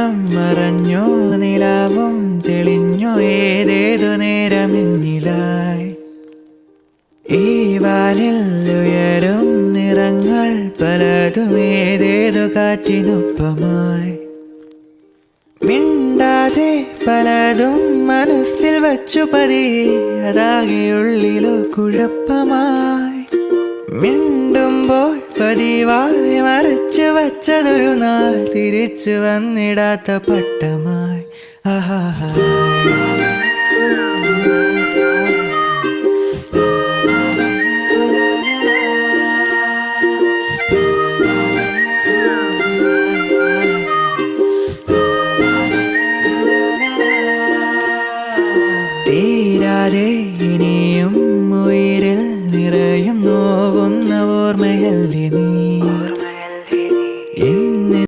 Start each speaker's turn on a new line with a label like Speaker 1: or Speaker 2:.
Speaker 1: മേഘം മറഞ്ഞോ നിലാവും തെളിഞ്ഞോ ഏതേതു നേരമെന്നിലായി. ഈ വാനിൽ ഉയരും നിറങ്ങൾ പലതും ഏതേതു കാറ്റിനൊപ്പമായി. മിണ്ടാതെ പലതും മനസ്സിൽ വച്ചു പതി അതാകെ ഉള്ളിലോ കുഴപ്പമായി മിണ്ടുമ്പോൾ പതിവായി മറച്ചു വച്ചതൊരു നാൾ തിരിച്ചു വന്നിടാത്ത പട്ടമായി. തീരാതെ ഇനി 没人理你。